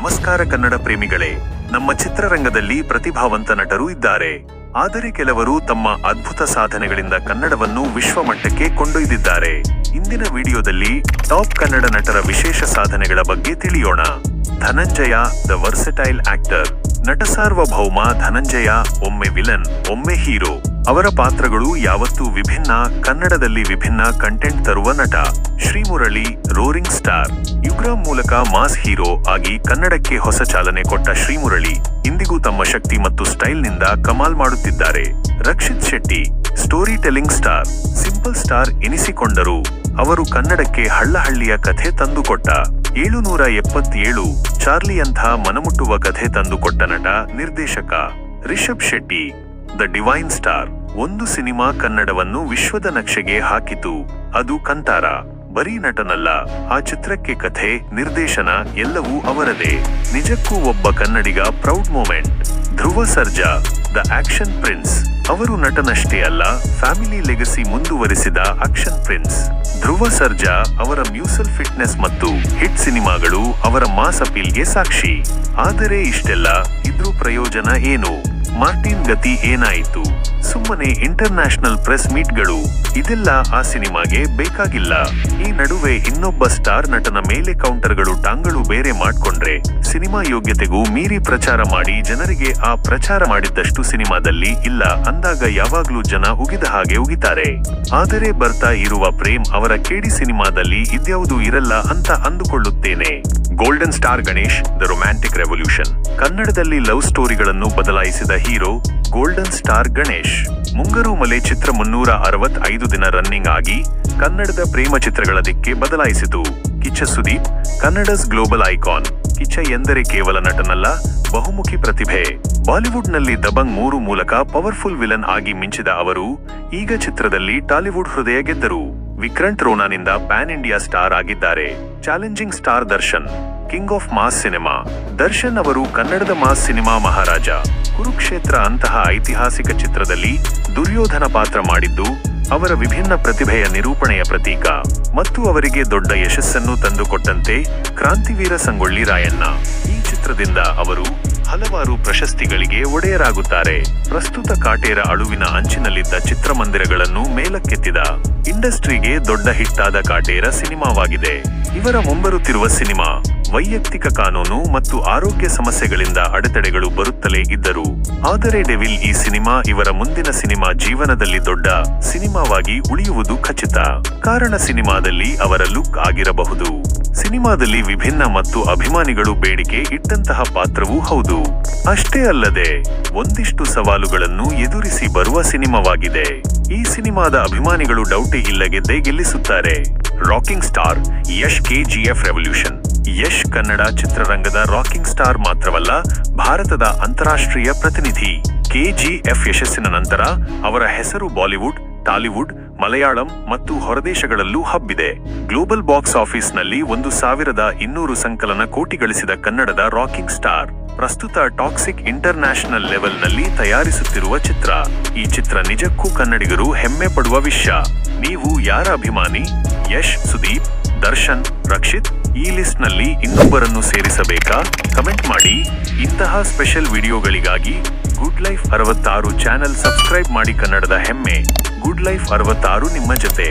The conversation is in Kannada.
ನಮಸ್ಕಾರ ಕನ್ನಡ ಪ್ರೇಮಿಗಳೇ, ನಮ್ಮ ಚಿತ್ರರಂಗದಲ್ಲಿ ಪ್ರತಿಭಾವಂತ ನಟರು ಇದ್ದಾರೆ. ಆದರೆ ಕೆಲವರು ತಮ್ಮ ಅದ್ಭುತ ಸಾಧನೆಗಳಿಂದ ಕನ್ನಡವನ್ನು ವಿಶ್ವಮಟ್ಟಕ್ಕೆ ಕೊಂಡೊಯ್ದಿದ್ದಾರೆ. ಇಂದಿನ ವಿಡಿಯೋದಲ್ಲಿ ಟಾಪ್ ಕನ್ನಡ ನಟರ ವಿಶೇಷ ಸಾಧನೆಗಳ ಬಗ್ಗೆ ತಿಳಿಯೋಣ. Dhananjaya, the versatile actor. Natasarvabhouma Dhananjaya, ಒಮ್ಮೆ ವಿಲನ್, ಒಮ್ಮೆ ಹೀರೋ. ಅವರ ಪಾತ್ರಗಳು ಯಾವತ್ತೂ ವಿಭಿನ್ನ, ಕನ್ನಡದಲ್ಲಿ ವಿಭಿನ್ನ ಕಂಟೆಂಟ್ ತರುವ ನಟ ಶ್ರೀಮುರಳಿ ರೋರಿಂಗ್ ಸ್ಟಾರ್ ಯುಗ್ರಾಮ್ ಮೂಲಕ ಮಾಸ್ ಹೀರೋ ಆಗಿ ಕನ್ನಡಕ್ಕೆ ಹೊಸ ಚಾಲನೆ ಕೊಟ್ಟ ಶ್ರೀಮುರಳಿ ಇಂದಿಗೂ ತಮ್ಮ ಶಕ್ತಿ ಮತ್ತು ಸ್ಟೈಲ್ನಿಂದ ಕಮಾಲ್ ಮಾಡುತ್ತಿದ್ದಾರೆ. Rakshit Shetty storytelling star simple star ಎನಿಸಿಕೊಂಡರು. ಅವರು ಕನ್ನಡಕ್ಕೆ ಹಳ್ಳಹಳ್ಳಿಯ ಕಥೆ ತಂದುಕೊಟ್ಟ. ಏಳುನೂರ ಎಪ್ಪತ್ತೇಳು ಚಾರ್ಲಿಯಂಥ ಮನಮುಟ್ಟುವ ಕಥೆ ತಂದುಕೊಟ್ಟ ನಟ ನಿರ್ದೇಶಕ. Rishab Shetty the divine star ಒಂದು ಸಿನಿಮಾ ಕನ್ನಡವನ್ನು ವಿಶ್ವದ ನಕ್ಷೆಗೆ ಹಾಕಿತು. ಅದು ಕಂತಾರ, ಬರೀ ನಟನಲ್ಲ, ಆ ಚಿತ್ರಕ್ಕೆ ಕಥೆ, ನಿರ್ದೇಶನ ಎಲ್ಲವೂ ಅವರದೇ. ನಿಜಕ್ಕೂ ಒಬ್ಬ Kannadiga proud moment. Dhruva Sarja, the action prince. ಅವರು ನಟನಷ್ಟೇ ಅಲ್ಲ, ಫ್ಯಾಮಿಲಿ ಲೆಗಸಿ ಮುಂದುವರಿಸಿದ ಆಕ್ಷನ್ ಪ್ರಿನ್ಸ್. ಧ್ರುವ ಸರ್ಜಾ ಅವರ ಮ್ಯೂಸಲ್ ಫಿಟ್ನೆಸ್ ಮತ್ತು ಹಿಟ್ ಸಿನಿಮಾಗಳು ಅವರ ಮಾಸ್ ಅಪೀಲ್ಗೆ ಸಾಕ್ಷಿ. ಆದರೆ ಇಷ್ಟೆಲ್ಲ, ಇದ್ರೂ ಪ್ರಯೋಜನ ಏನು? ಮಾರ್ಟಿನ್ ಗತಿ ಏನಾಯಿತು? ಸುಮ್ಮನೆ ಇಂಟರ್ನ್ಯಾಷನಲ್ ಪ್ರೆಸ್ ಮೀಟ್ಗಳು. ಇದೆಲ್ಲ ಆ ಸಿನಿಮಾಗೆ ಬೇಕಾಗಿಲ್ಲ. ಈ ನಡುವೆ ಇನ್ನೊಬ್ಬ ಸ್ಟಾರ್ ನಟನ ಮೇಲೆ ಕೌಂಟರ್ಗಳು ಟಾಂಗಳು ಬೇರೆ ಮಾಡ್ಕೊಂಡ್ರೆ, ಸಿನಿಮಾ ಯೋಗ್ಯತೆಗೂ ಮೀರಿ ಪ್ರಚಾರ ಮಾಡಿ ಜನರಿಗೆ ಆ ಪ್ರಚಾರ ಮಾಡಿದ್ದಷ್ಟು ಸಿನಿಮಾದಲ್ಲಿ ಇಲ್ಲ ಅಂದಾಗ ಯಾವಾಗ್ಲೂ ಜನ ಉಗಿದ ಹಾಗೆ ಉಗಿತಾರೆ. ಆದರೆ ಬರ್ತಾ ಇರುವ ಪ್ರೇಮ್ ಅವರ ಕೇಡಿ ಸಿನಿಮಾದಲ್ಲಿ ಇದ್ಯಾವುದು ಇರಲ್ಲ ಅಂತ ಅಂದುಕೊಳ್ಳುತ್ತೇನೆ. Golden star Ganesh the romantic revolution ಕನ್ನಡದಲ್ಲಿ ಲವ್ ಸ್ಟೋರಿಗಳನ್ನು ಬದಲಾಯಿಸಿದ hero golden star Ganesh Mungaru Male ಚಿತ್ರ ಮುನ್ನೂರ ಅರವತ್ತೈದು ದಿನ ರನ್ನಿಂಗ್ ಆಗಿ ಕನ್ನಡದ ಪ್ರೇಮ ಚಿತ್ರಗಳ ದಿಕ್ಕೆ ಬದಲಾಯಿಸಿತು. ಕಿಚ್ಚ ಸುದೀಪ್ ಕನ್ನಡಸ್ ಗ್ಲೋಬಲ್ ಐಕಾನ್ ಕಿಚ್ಚ ಎಂದರೆ ಕೇವಲ ನಟನಲ್ಲ, ಬಹುಮುಖಿ ಪ್ರತಿಭೆ. ಬಾಲಿವುಡ್ನಲ್ಲಿ ದಬಂಗ್ ಮೂರು ಮೂಲಕ ಪವರ್ಫುಲ್ ವಿಲನ್ ಆಗಿ ಮಿಂಚಿದ ಅವರು ಈಗ ಚಿತ್ರದಲ್ಲಿ ಟಾಲಿವುಡ್ ಹೃದಯ ಗೆದ್ದರು. ವಿಕ್ರಂಟ್ ರೋನಾನಿಂದ ಪ್ಯಾನ್ ಇಂಡಿಯಾ ಸ್ಟಾರ್ ಆಗಿದ್ದಾರೆ. Challenging star Darshan. King of mass cinema. Darshan ಅವರು ಕನ್ನಡದ ಮಾಸ್ ಸಿನಿಮಾ ಮಹಾರಾಜ. ಕುರುಕ್ಷೇತ್ರ ಅಂತಹ ಐತಿಹಾಸಿಕ ಚಿತ್ರದಲ್ಲಿ ದುರ್ಯೋಧನ ಪಾತ್ರ ಮಾಡಿದ್ದು, ಅವರ ವಿಭಿನ್ನ ಪ್ರತಿಭೆಯ ನಿರೂಪಣೆಯ ಪ್ರತೀಕ ಮತ್ತು ಅವರಿಗೆ ದೊಡ್ಡ ಯಶಸ್ಸನ್ನು ತಂದುಕೊಟ್ಟಂತೆ ಕ್ರಾಂತಿವೀರ ಸಂಗೊಳ್ಳಿ ರಾಯಣ್ಣ. ಈ ಚಿತ್ರದಿಂದ ಅವರು ಹಲವಾರು ಪ್ರಶಸ್ತಿಗಳಿಗೆ ಒಡೆಯರಾಗುತ್ತಾರೆ. ಪ್ರಸ್ತುತ ಕಾಟೇರ ಅಳುವಿನ ಅಂಚಿನಲ್ಲಿದ್ದ ಚಿತ್ರಮಂದಿರಗಳನ್ನು ಮೇಲಕ್ಕೆತ್ತಿದ ಇಂಡಸ್ಟ್ರಿಗೆ ದೊಡ್ಡ ಹಿಟ್ಟಾದ ಕಾಟೇರ ಸಿನಿಮಾವಾಗಿದೆ. ಇವರ ಮುಂಬರುತ್ತಿರುವ ಸಿನಿಮಾ ವೈಯಕ್ತಿಕ ಕಾನೂನು ಮತ್ತು ಆರೋಗ್ಯ ಸಮಸ್ಯೆಗಳಿಂದ ಅಡೆತಡೆಗಳು ಬರುತ್ತಲೇ ಇದ್ದರು. ಆದರೆ ಡೆವಿಲ್ ಈ ಸಿನಿಮಾ ಇವರ ಮುಂದಿನ ಸಿನಿಮಾ ಜೀವನದಲ್ಲಿ ದೊಡ್ಡ ಸಿನಿಮಾವಾಗಿ ಉಳಿಯುವುದು ಖಚಿತ. ಕಾರಣ ಸಿನಿಮಾದಲ್ಲಿ ಅವರ ಲುಕ್ ಆಗಿರಬಹುದು. ಸಿನಿಮಾದಲ್ಲಿ ವಿಭಿನ್ನ ಮತ್ತು ಅಭಿಮಾನಿಗಳು ಬೇಡಿಕೆ ಇಟ್ಟಂತಹ ಪಾತ್ರವೂ ಹೌದು. ಅಷ್ಟೇ ಅಲ್ಲದೆ, ಒಂದಿಷ್ಟು ಸವಾಲುಗಳನ್ನು ಎದುರಿಸಿ ಬರುವ ಸಿನಿಮಾವಾಗಿದೆ. ಈ ಸಿನಿಮಾದ ಅಭಿಮಾನಿಗಳು ಡೌಟ್ ಇಲ್ಲಗೆದ್ದೇ ಗೆಲ್ಲಿಸುತ್ತಾರೆ. Rocking star Yash KGF revolution Yash Kannada ಚಿತ್ರರಂಗದ ರಾಕಿಂಗ್ ಸ್ಟಾರ್ ಮಾತ್ರವಲ್ಲ, ಭಾರತದ ಅಂತಾರಾಷ್ಟ್ರೀಯ ಪ್ರತಿನಿಧಿ ಕೆಜಿಎಫ್ ಯಶಸ್ಸಿನ ನಂತರ ಅವರ ಹೆಸರು ಬಾಲಿವುಡ್ ಟಾಲಿವುಡ್, ಮಲಯಾಳಂ ಮತ್ತು ಹೊರದೇಶಗಳಲ್ಲೂ ಹಬ್ಬಿದೆ. ಗ್ಲೋಬಲ್ ಬಾಕ್ಸ್ ಆಫೀಸ್ನಲ್ಲಿ ಒಂದು ಸಾವಿರದ ಇನ್ನೂರು ಸಂಕಲನ ಕೋಟಿ ಗಳಿಸಿದ ಕನ್ನಡದ ರಾಕಿಂಗ್ ಸ್ಟಾರ್, ಪ್ರಸ್ತುತ ಟಾಕ್ಸಿಕ್ ಇಂಟರ್ನ್ಯಾಷನಲ್ ಲೆವೆಲ್ನಲ್ಲಿ ತಯಾರಿಸುತ್ತಿರುವ ಚಿತ್ರ. ಈ ಚಿತ್ರ ನಿಜಕ್ಕೂ ಕನ್ನಡಿಗರು ಹೆಮ್ಮೆ ಪಡುವ ವಿಷಯ. ನೀವು ಯಾರ ಅಭಿಮಾನಿ? ಯಶ್, ಸುದೀಪ್, ದರ್ಶನ್, ರಕ್ಷಿತ್, ಈ ಲಿಸ್ಟ್ನಲ್ಲಿ ಇನ್ನೊಬ್ಬರನ್ನು ಸೇರಿಸಬೇಕಾ? ಕಮೆಂಟ್ ಮಾಡಿ. ಇಂತಹ ಸ್ಪೆಷಲ್ ವಿಡಿಯೋಗಳಿಗಾಗಿ ಗುಡ್ ಲೈಫ್ ಅರವತ್ತಾರು ಚಾನೆಲ್ ಸಬ್ಸ್ಕ್ರೈಬ್ ಮಾಡಿ ಕನ್ನಡದ ಹೆಮ್ಮೆ. ಗುಡ್ ಲೈಫ್ ಅರವತ್ತಾರು ನಿಮ್ಮ ಜೊತೆ.